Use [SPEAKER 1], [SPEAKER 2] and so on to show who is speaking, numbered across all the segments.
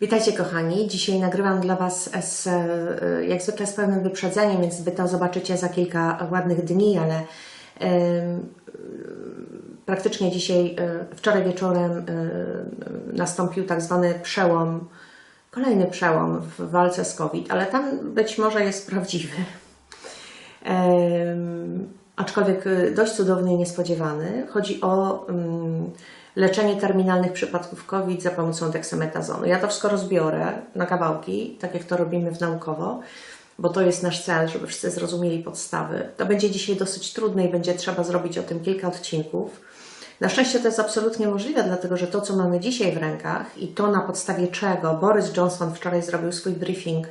[SPEAKER 1] Witajcie kochani. Dzisiaj nagrywam dla Was z, e, jak zwykle z pełnym wyprzedzeniem, więc Wy to zobaczycie za kilka ładnych dni, ale em, praktycznie dzisiaj, e, wczoraj wieczorem e, nastąpił tak zwany przełom, kolejny przełom w walce z COVID, ale tam być może jest prawdziwy. Aczkolwiek dość cudowny i niespodziewany. Chodzi o mm, leczenie terminalnych przypadków COVID za pomocą deksametazonu. Ja to wszystko rozbiorę na kawałki, tak jak to robimy w naukowo, bo to jest nasz cel, żeby wszyscy zrozumieli podstawy. To będzie dzisiaj dosyć trudne i będzie trzeba zrobić o tym kilka odcinków. Na szczęście to jest absolutnie możliwe, dlatego że to, co mamy dzisiaj w rękach i to na podstawie czego Boris Johnson wczoraj zrobił swój briefing y,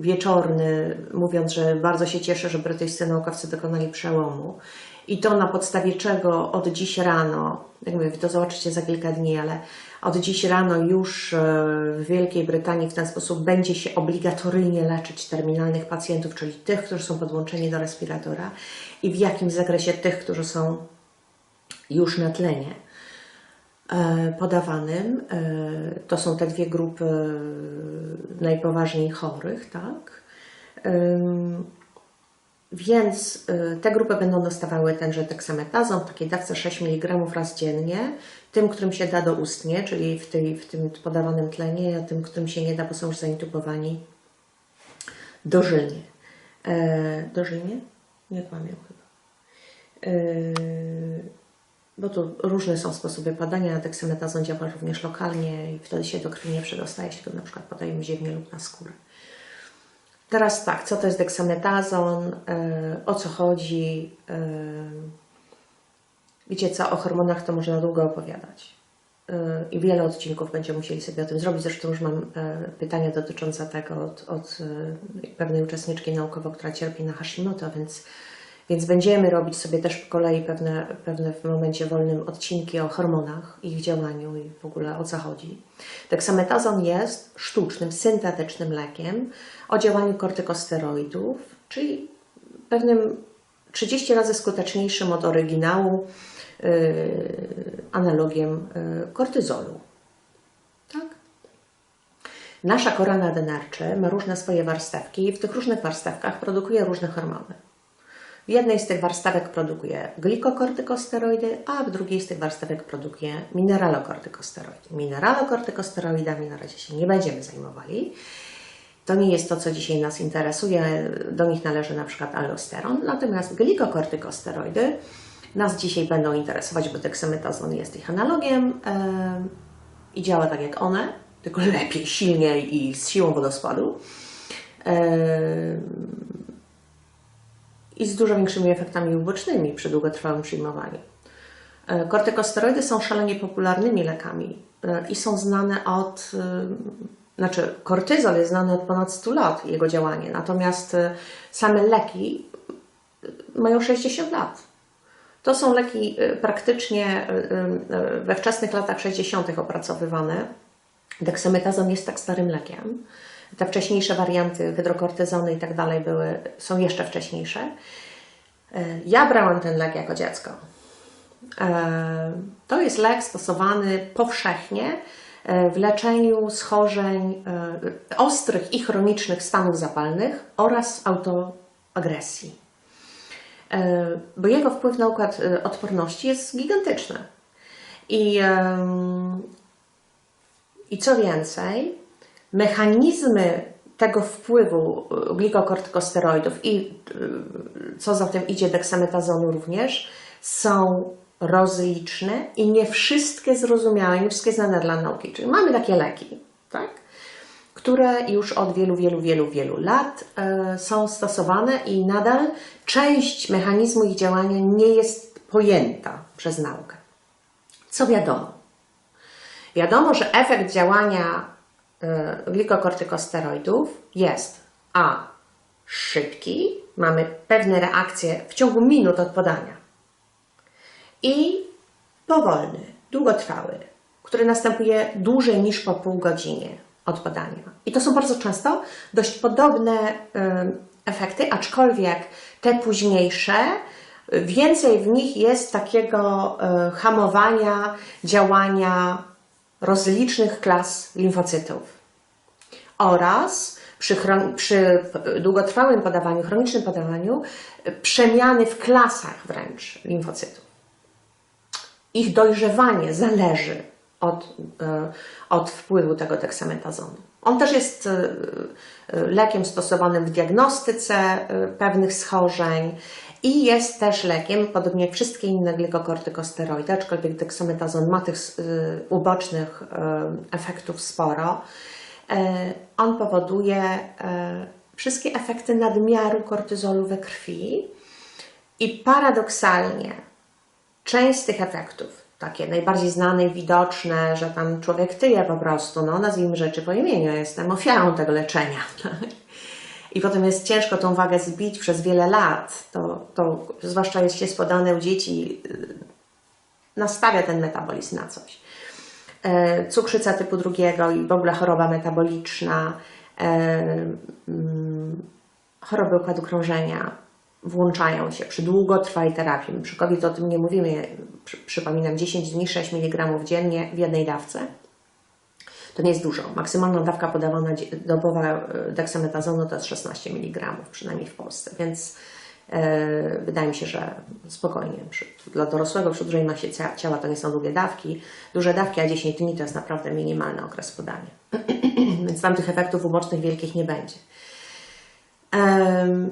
[SPEAKER 1] wieczorny, mówiąc, że bardzo się cieszy, że brytyjscy naukowcy dokonali przełomu. I to na podstawie czego od dziś rano, jak mówię, to zobaczycie za kilka dni, ale od dziś rano już e, w Wielkiej Brytanii w ten sposób będzie się obligatoryjnie leczyć terminalnych pacjentów, czyli tych, którzy są podłączeni do respiratora i w jakim zakresie tych, którzy są już na tlenie e, podawanym. E, To są te dwie grupy najpoważniej chorych, tak? Więc y, te grupy będą dostawały tenże deksametazon w takiej dawce 6 mg raz dziennie. Tym, którym się da doustnie, czyli w, tej, w tym podawanym tlenie, a tym, którym się nie da, bo są już zaintubowani dożylnie. E, dożylnie? Nie kłamię chyba. E, bo tu różne są sposoby podania. Deksametazon działa również lokalnie i wtedy się do krwi nie przedostaje, jeśli go na przykład podajemy ziemię lub na skórę. Teraz tak, co to jest deksametazon, e, o co chodzi? Wiecie co, o hormonach to można długo opowiadać. E, I wiele odcinków będziemy musieli sobie o tym zrobić. Zresztą już mam e, pytania dotyczące tego od, od pewnej uczestniczki naukowo, która cierpi na Hashimoto, więc, więc będziemy robić sobie też po kolei pewne, pewne w momencie wolnym odcinki o hormonach, ich działaniu i w ogóle o co chodzi. Deksametazon jest sztucznym, syntetycznym lekiem o działaniu kortykosteroidów, czyli pewnym 30 razy skuteczniejszym od oryginału yy, analogiem yy, kortyzolu. Tak? Nasza kora nadnerczy ma różne swoje warstewki i w tych różnych warstewkach produkuje różne hormony. W jednej z tych warstewek produkuje glikokortykosteroidy, a w drugiej z tych warstewek produkuje mineralokortykosteroidy. Mineralokortykosteroidami na razie się nie będziemy zajmowali. To nie jest to, co dzisiaj nas interesuje. Do nich należy na przykład aldosteron. Natomiast glikokortykosteroidy nas dzisiaj będą interesować, bo deksametazon jest ich analogiem em, i działa tak jak one, tylko lepiej, silniej i z siłą wodospadu. I z dużo większymi efektami ubocznymi przy długotrwałym przyjmowaniu. E, Kortykosteroidy są szalenie popularnymi lekami e, i są znane od, e, znaczy kortyzol jest znany od ponad 100 lat, jego działanie, natomiast same leki mają 60 lat. To są leki praktycznie we wczesnych latach 60. opracowywane. Deksametazon jest tak starym lekiem. Te wcześniejsze warianty, hydrokortyzony i tak dalej były, są jeszcze wcześniejsze. E, Ja brałam ten lek jako dziecko. E, To jest lek stosowany powszechnie e, w leczeniu schorzeń ostrych i chronicznych stanów zapalnych oraz autoagresji. Bo jego wpływ na układ odporności jest gigantyczny. I, i co więcej, mechanizmy tego wpływu y, glikokortykosteroidów i y, co za tym idzie deksametazonu również są rozliczne i nie wszystkie zrozumiałe, nie wszystkie znane dla nauki. Czyli mamy takie leki, tak? które już od wielu, wielu, wielu, wielu lat e, są stosowane i nadal część mechanizmu ich działania nie jest pojęta przez naukę. Co wiadomo? Wiadomo, że efekt działania glikokortykosteroidów jest a. szybki, mamy pewne reakcje w ciągu minut od podania i powolny, długotrwały, który następuje dłużej niż po pół godzinie od podania. I to są bardzo często dość podobne y, efekty, aczkolwiek te późniejsze, y, więcej w nich jest takiego y, hamowania działania rozlicznych klas limfocytów oraz przy, przy długotrwałym podawaniu, chronicznym podawaniu, y, przemiany w klasach wręcz limfocytów. Ich dojrzewanie zależy od, e, od wpływu tego deksametazonu. On też jest e, e, lekiem stosowanym w diagnostyce e, pewnych schorzeń i jest też lekiem, podobnie jak wszystkie inne gligokortykosteroidy, aczkolwiek deksametazon ma tych e, ubocznych e, efektów sporo. E, On powoduje wszystkie efekty nadmiaru kortyzolu we krwi i paradoksalnie część z tych efektów, takie najbardziej znane i widoczne, że tam człowiek tyje po prostu, no nazwijmy rzeczy po imieniu, jestem ofiarą tego leczenia. I potem jest ciężko tą wagę zbić przez wiele lat. To, to zwłaszcza jeśli jest podane u dzieci, y, nastawia ten metabolizm na coś. E, Cukrzyca typu drugiego i w ogóle choroba metaboliczna, e, mm, choroby układu krążenia włączają się przy długotrwałej terapii. Przy COVID o tym nie mówimy. Przy, przypominam, 10 dni 6 mg dziennie w jednej dawce. To nie jest dużo. Maksymalna dawka podawana dobowa e, deksametazonu to jest 16 mg, przynajmniej w Polsce, więc e, wydaje mi się, że spokojnie. Przy, dla dorosłego masie cia- ciała to nie są długie dawki. Duże dawki, a 10 dni to jest naprawdę minimalny okres podania. więc tam tych efektów ubocznych wielkich nie będzie. Em,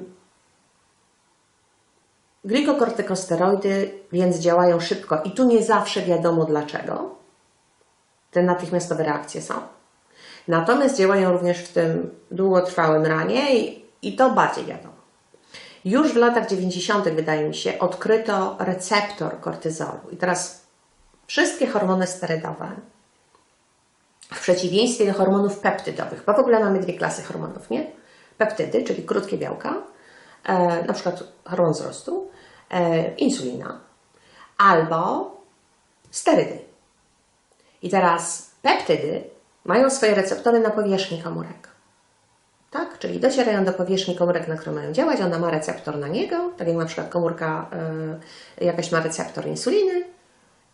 [SPEAKER 1] Glikokortykosteroidy więc działają szybko i tu nie zawsze wiadomo dlaczego. Te natychmiastowe reakcje są. Natomiast działają również w tym długotrwałym ranie i, i to bardziej wiadomo. Już w latach 90., wydaje mi się, odkryto receptor kortyzolu. I teraz wszystkie hormony sterydowe, w przeciwieństwie do hormonów peptydowych, bo w ogóle mamy dwie klasy hormonów, nie? Peptydy, czyli krótkie białka, e, na przykład hormon wzrostu, e, insulina, albo sterydy. I teraz peptydy mają swoje receptory na powierzchni komórek. Tak? Czyli docierają do powierzchni komórek, na które mają działać. Ona ma receptor na niego, tak jak na przykład komórka y, jakaś ma receptor insuliny.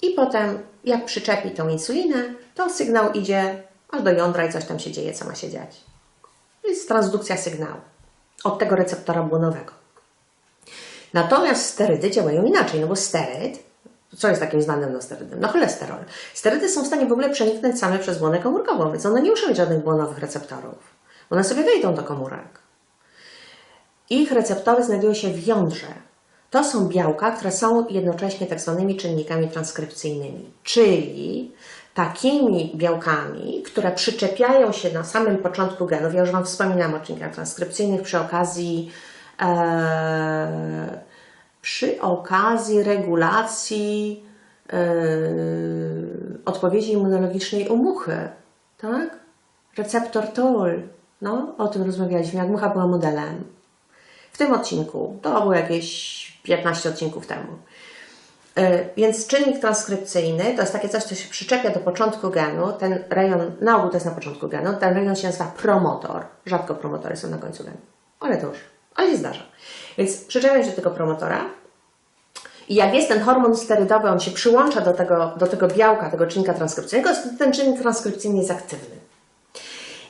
[SPEAKER 1] I potem, jak przyczepi tą insulinę, to sygnał idzie aż do jądra i coś tam się dzieje, co ma się dziać. To jest transdukcja sygnału od tego receptora błonowego. Natomiast sterydy działają inaczej, no bo steryd, co jest takim znanym no sterydem? No cholesterol. Sterydy są w stanie w ogóle przeniknąć same przez błonę komórkową, więc one nie muszą mieć żadnych błonowych receptorów. One sobie wejdą do komórek. Ich receptory znajdują się w jądrze. To są białka, które są jednocześnie tak zwanymi czynnikami transkrypcyjnymi, czyli takimi białkami, które przyczepiają się na samym początku genów. Ja już Wam wspominałam o czynnikach transkrypcyjnych przy okazji e, przy okazji regulacji e, odpowiedzi immunologicznej u muchy, tak? Receptor TOL, no, o tym rozmawialiśmy, jak mucha była modelem. W tym odcinku, to było jakieś 15 odcinków temu. E, Więc czynnik transkrypcyjny to jest takie coś, co się przyczepia do początku genu. Ten rejon, na ogół to jest na początku genu, ten rejon się nazywa promotor. Rzadko promotory są na końcu genu, ale to już, ale się zdarza. Więc przyczepia się do tego promotora i jak jest ten hormon sterydowy, on się przyłącza do tego, do tego białka, tego czynnika transkrypcyjnego, to ten czynnik transkrypcyjny jest aktywny.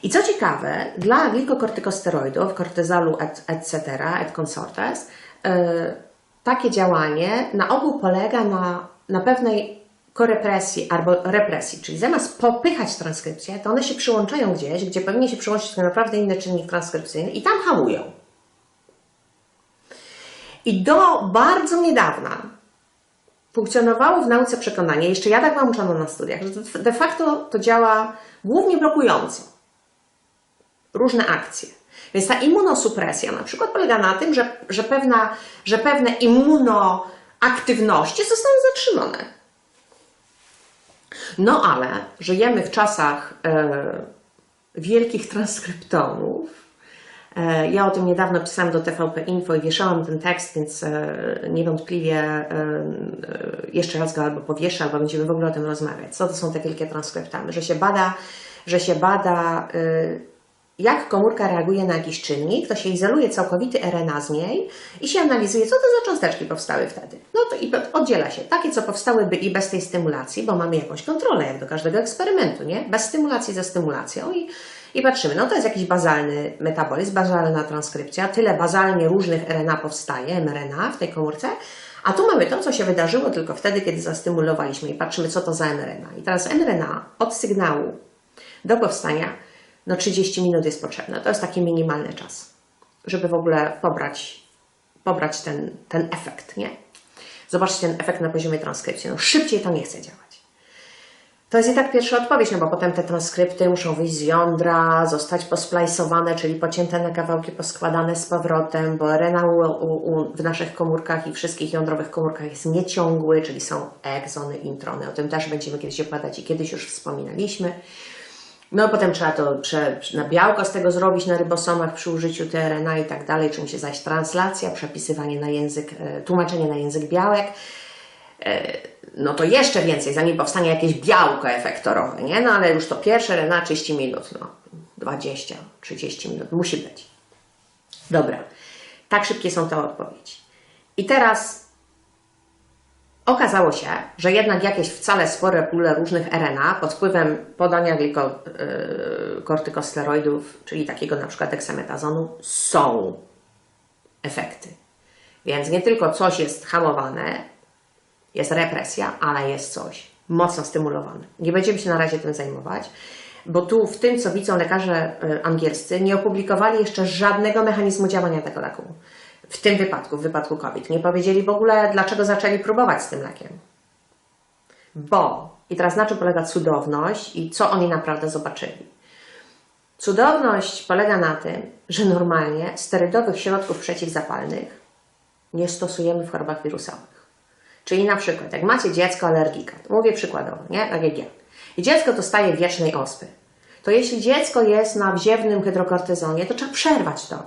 [SPEAKER 1] I co ciekawe, dla glikokortykosteroidów, kortyzolu et, etc., et consortes, yy, takie działanie na ogół polega na, na pewnej korepresji albo represji, czyli zamiast popychać transkrypcję, to one się przyłączają gdzieś, gdzie powinien się przyłączyć tak naprawdę inny czynnik transkrypcyjny i tam hamują. I do bardzo niedawna funkcjonowało w nauce przekonanie, jeszcze ja tak mam uczono na studiach, że de facto to działa głównie blokująco różne akcje. Więc ta immunosupresja na przykład polega na tym, że, że, pewna, że pewne immunoaktywności zostaną zatrzymane. No ale żyjemy w czasach e, wielkich transkryptomów. E, ja o tym niedawno pisałam do TVP Info i wieszałam ten tekst, więc e, niewątpliwie e, jeszcze raz go albo powieszę, albo będziemy w ogóle o tym rozmawiać. Co to są te wielkie transkryptamy? Że się bada, że się bada jak komórka reaguje na jakiś czynnik, to się izoluje całkowity RNA z niej i się analizuje, co to za cząsteczki powstały wtedy. No to i oddziela się takie, co powstałyby i bez tej stymulacji, bo mamy jakąś kontrolę, jak do każdego eksperymentu, nie? Bez stymulacji ze stymulacją i, i patrzymy, no to jest jakiś bazalny metabolizm, bazalna transkrypcja, tyle bazalnie różnych RNA powstaje, mRNA w tej komórce, a tu mamy to, co się wydarzyło tylko wtedy, kiedy zastymulowaliśmy i patrzymy, co to za mRNA. I teraz mRNA od sygnału do powstania no 30 minut jest potrzebne. To jest taki minimalny czas, żeby w ogóle pobrać, pobrać ten, ten efekt, nie? Zobaczcie ten efekt na poziomie transkrypcji. No szybciej to nie chce działać. To jest i tak pierwsza odpowiedź, no bo potem te transkrypty muszą wyjść z jądra, zostać posplajsowane, czyli pocięte na kawałki, poskładane z powrotem, bo RNA u, u, w naszych komórkach i wszystkich jądrowych komórkach jest nieciągły, czyli są egzony, introny. O tym też będziemy kiedyś opowiadać i kiedyś już wspominaliśmy. No potem trzeba to prze, na białko z tego zrobić na rybosomach przy użyciu tRNA i tak dalej, czy musi zajść translacja, przepisywanie na język, e, tłumaczenie na język białek. No to jeszcze więcej, zanim powstanie jakieś białko efektorowe, nie? No ale już to pierwsze RNA 30 minut, no 20, 30 minut musi być. Dobra, tak szybkie są te odpowiedzi. I teraz Okazało się, że jednak jakieś wcale spore pule różnych RNA pod wpływem podania kortykosteroidów, czyli takiego na przykład deksametazonu, są efekty. Więc nie tylko coś jest hamowane, jest represja, ale jest coś mocno stymulowane. Nie będziemy się na razie tym zajmować, bo tu w tym, co widzą lekarze angielscy, nie opublikowali jeszcze żadnego mechanizmu działania tego leku w tym wypadku, w wypadku COVID. Nie powiedzieli w ogóle, dlaczego zaczęli próbować z tym lekiem. Bo, i teraz na czym polega cudowność i co oni naprawdę zobaczyli. Cudowność polega na tym, że normalnie sterydowych środków przeciwzapalnych nie stosujemy w chorobach wirusowych. Czyli na przykład, jak macie dziecko alergika, mówię przykładowo, nie? Tak jak ja. I dziecko dostaje wiecznej ospy. To jeśli dziecko jest na wziewnym hydrokortyzonie, to trzeba przerwać to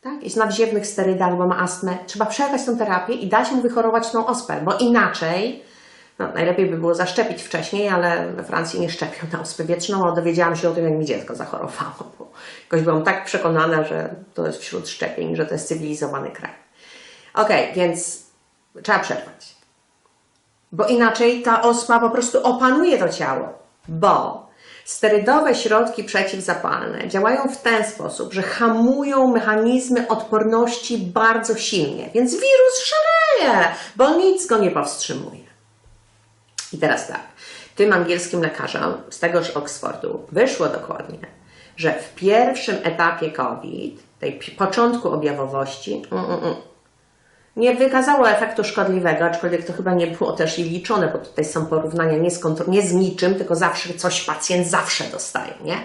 [SPEAKER 1] tak? jest na wziewnych sterydach, bo ma astmę, trzeba przerwać tę terapię i dać mu wychorować tą ospę, bo inaczej, no, najlepiej by było zaszczepić wcześniej, ale we Francji nie szczepią na ospę wietrzną, a dowiedziałam się o tym, jak mi dziecko zachorowało, bo jakoś byłam tak przekonana, że to jest wśród szczepień, że to jest cywilizowany kraj. Ok, więc trzeba przerwać. Bo inaczej ta ospa po prostu opanuje to ciało, bo Sterydowe środki przeciwzapalne działają w ten sposób, że hamują mechanizmy odporności bardzo silnie, więc wirus szaleje, bo nic go nie powstrzymuje. I teraz tak, tym angielskim lekarzom z tegoż Oxfordu wyszło dokładnie, że w pierwszym etapie COVID, tej początku objawowości, mm, mm, mm, nie wykazało efektu szkodliwego, aczkolwiek to chyba nie było też i liczone, bo tutaj są porównania nie z, kontro- nie z niczym, tylko zawsze coś pacjent zawsze dostaje, nie?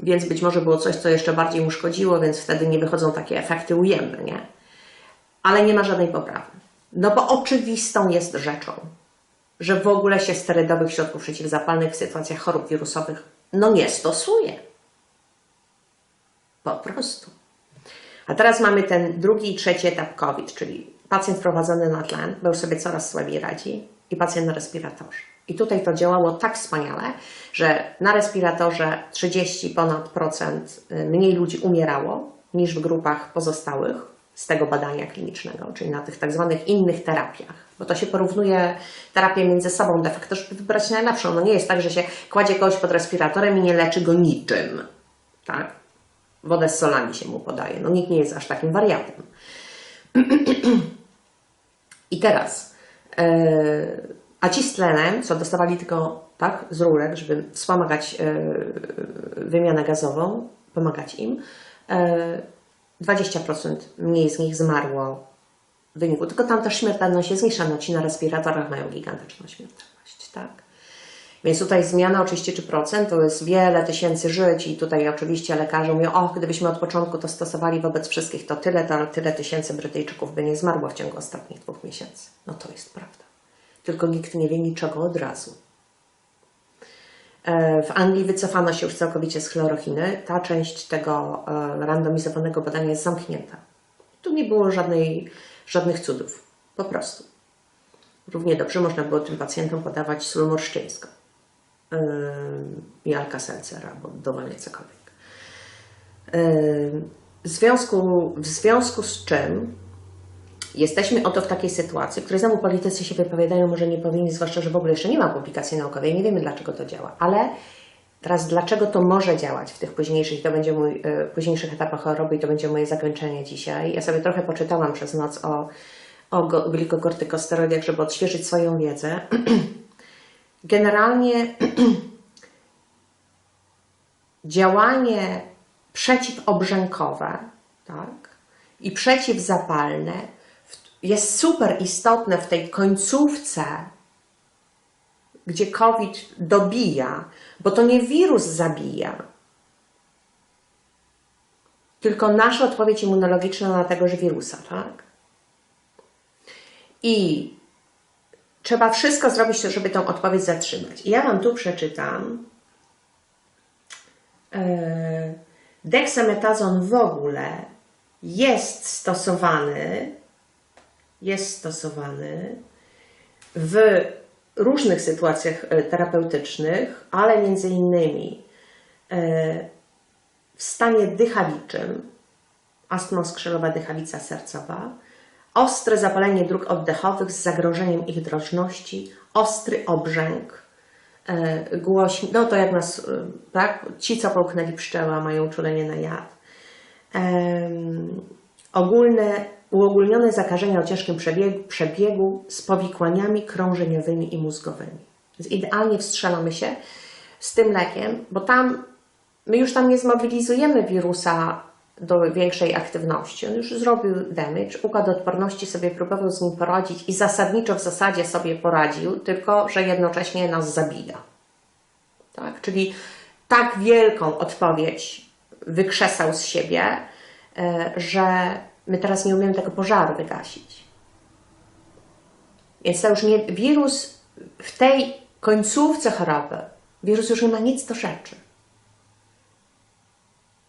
[SPEAKER 1] Więc być może było coś, co jeszcze bardziej mu szkodziło, więc wtedy nie wychodzą takie efekty ujemne, nie? Ale nie ma żadnej poprawy. No bo oczywistą jest rzeczą, że w ogóle się sterydowych środków przeciwzapalnych w sytuacjach chorób wirusowych no nie stosuje. Po prostu. A teraz mamy ten drugi i trzeci etap COVID, czyli pacjent wprowadzony na tlen, był sobie coraz słabiej radzi i pacjent na respiratorze. I tutaj to działało tak wspaniale, że na respiratorze 30 ponad procent y, mniej ludzi umierało niż w grupach pozostałych z tego badania klinicznego, czyli na tych tak zwanych innych terapiach. Bo to się porównuje terapię między sobą, de facto, żeby wybrać najlepszą. No nie jest tak, że się kładzie kogoś pod respiratorem i nie leczy go niczym. Tak? Wodę z solami się mu podaje. No nikt nie jest aż takim wariatem. I teraz, yy, a ci z tlenem, co dostawali tylko tak, z rurek, żeby wspomagać yy, wymianę gazową, pomagać im, yy, e, 20% mniej z nich zmarło w wyniku. Tylko tam też śmiertelność jest niższa, no ci na respiratorach mają gigantyczną śmiertelność, tak? Więc tutaj zmiana o 33% to jest wiele tysięcy żyć i tutaj oczywiście lekarze mówią, o, gdybyśmy od początku to stosowali wobec wszystkich, to tyle, to tyle tysięcy Brytyjczyków by nie zmarło w ciągu ostatnich dwóch miesięcy. No to jest prawda. Tylko nikt nie wie niczego od razu. E, w Anglii wycofano się już całkowicie z chlorochiny. Ta część tego e, randomizowanego badania jest zamknięta. Tu nie było żadnej, żadnych cudów. Po prostu. Równie dobrze można było tym pacjentom podawać sól morszczyńską. I Alka-Seltzer albo dowolnie cokolwiek. Ym, W związku, w związku z czym jesteśmy oto w takiej sytuacji, w której znowu politycy się wypowiadają, może nie powinni, zwłaszcza, że w ogóle jeszcze nie ma publikacji naukowej, nie wiemy dlaczego to działa, ale teraz dlaczego to może działać w tych późniejszych, to będzie mój, y, późniejszych etapach choroby i to będzie moje zakończenie dzisiaj. Ja sobie trochę poczytałam przez noc o, o glikokortykosteroidach, żeby odświeżyć swoją wiedzę. Generalnie działanie przeciwobrzękowe tak, i przeciwzapalne jest super istotne w tej końcówce, gdzie COVID dobija, bo to nie wirus zabija, tylko nasza odpowiedź immunologiczna na tegoż wirusa, tak? I trzeba wszystko zrobić, żeby tą odpowiedź zatrzymać. I ja Wam tu przeczytam. E, Deksametazon w ogóle jest stosowany, jest stosowany w różnych sytuacjach e, terapeutycznych, ale między innymi e, w stanie dychawiczym, astma skrzylowa dychawica sercowa, ostre zapalenie dróg oddechowych z zagrożeniem ich drożności, ostry obrzęk, e, głośny, no to jak nas, e, tak, ci co połknęli pszczoła mają uczulenie na jad, Em, ogólne, uogólnione zakażenia o ciężkim przebiegu, przebiegu z powikłaniami krążeniowymi i mózgowymi. Więc idealnie wstrzelamy się z tym lekiem, bo tam my już tam nie zmobilizujemy wirusa do większej aktywności. On już zrobił damage, układ odporności sobie próbował z nim poradzić i zasadniczo w zasadzie sobie poradził, tylko że jednocześnie nas zabija. Tak? Czyli tak wielką odpowiedź wykrzesał z siebie, e, że my teraz nie umiemy tego pożaru wygasić. Więc to już nie wirus w tej końcówce choroby, wirus już nie ma nic do rzeczy.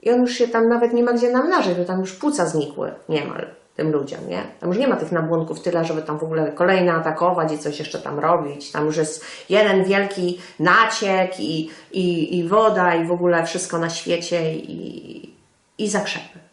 [SPEAKER 1] I on już się tam nawet nie ma gdzie namnażyć, bo tam już płuca znikły niemal tym ludziom, nie? Tam już nie ma tych nabłonków tyle, żeby tam w ogóle kolejne atakować i coś jeszcze tam robić. Tam już jest jeden wielki naciek i, i, i woda i w ogóle wszystko na świecie i, i zakrzepy.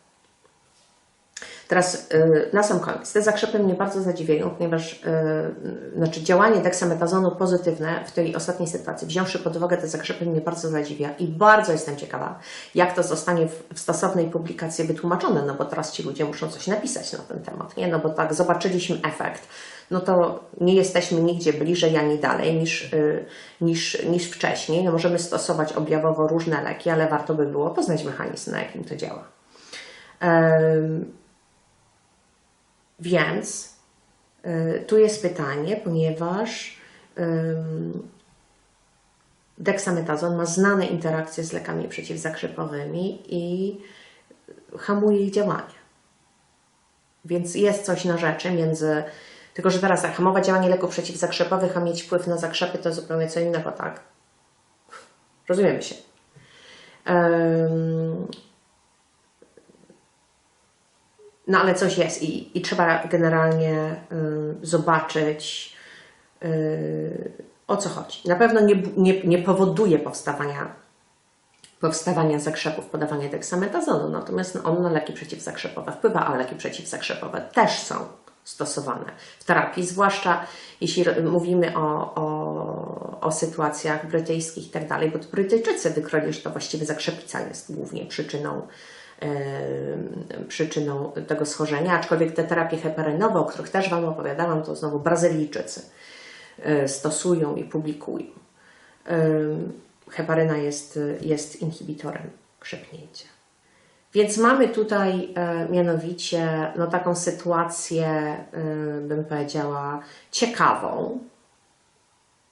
[SPEAKER 1] Teraz yy, na sam koniec. Te zakrzepy mnie bardzo zadziwiają, ponieważ yy, znaczy działanie deksametazonu pozytywne w tej ostatniej sytuacji, wziąwszy pod uwagę te zakrzepy, mnie bardzo zadziwia i bardzo jestem ciekawa, jak to zostanie w, stosownej publikacji wytłumaczone, no bo teraz ci ludzie muszą coś napisać na ten temat, nie? No bo tak, zobaczyliśmy efekt, no to nie jesteśmy nigdzie bliżej ani dalej niż, yy, niż, niż wcześniej. No możemy stosować objawowo różne leki, ale warto by było poznać mechanizm, na jakim to działa. Więc y, tu jest pytanie, ponieważ deksametazon ma znane interakcje z lekami przeciwzakrzepowymi i hamuje ich działanie. Więc jest coś na rzeczy między. Tylko, że teraz tak, hamować działanie leków przeciwzakrzepowych, a mieć wpływ na zakrzepy to zupełnie co innego, tak? Rozumiemy się. No ale coś jest i, i trzeba generalnie y, zobaczyć y, o co chodzi. Na pewno nie, nie, nie powoduje powstawania, powstawania zakrzepów podawanie deksametazonu, natomiast on na leki przeciwzakrzepowe wpływa, a leki przeciwzakrzepowe też są stosowane w terapii, zwłaszcza jeśli mówimy o, o, o sytuacjach brytyjskich i tak dalej, bo Brytyjczycy wykryli, że to właściwie zakrzepica jest głównie przyczyną przyczyną tego schorzenia, aczkolwiek te terapie heparynowe, o których też Wam opowiadałam, to znowu Brazylijczycy stosują i publikują. Heparyna jest, jest inhibitorem krzepnięcia. Więc mamy tutaj e, mianowicie no, taką sytuację, e, bym powiedziała, ciekawą.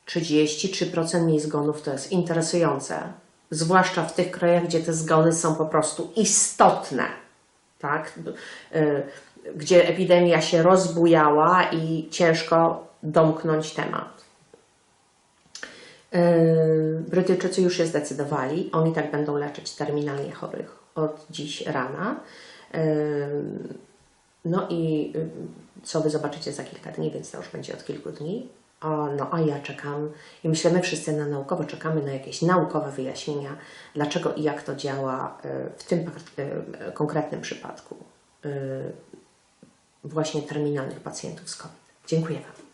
[SPEAKER 1] 33% mniej zgonów to jest interesujące zwłaszcza w tych krajach, gdzie te zgony są po prostu istotne, tak? gdzie epidemia się rozbujała i ciężko domknąć temat. Brytyjczycy już się zdecydowali, oni tak będą leczyć terminalnie chorych od dziś rana. No i co Wy zobaczycie za kilka dni, więc to już będzie od kilku dni. O, no a ja czekam i myślę, my wszyscy na naukowo czekamy na jakieś naukowe wyjaśnienia, dlaczego i jak to działa y, w tym y, konkretnym przypadku y, właśnie terminalnych pacjentów z COVID. Dziękuję Wam.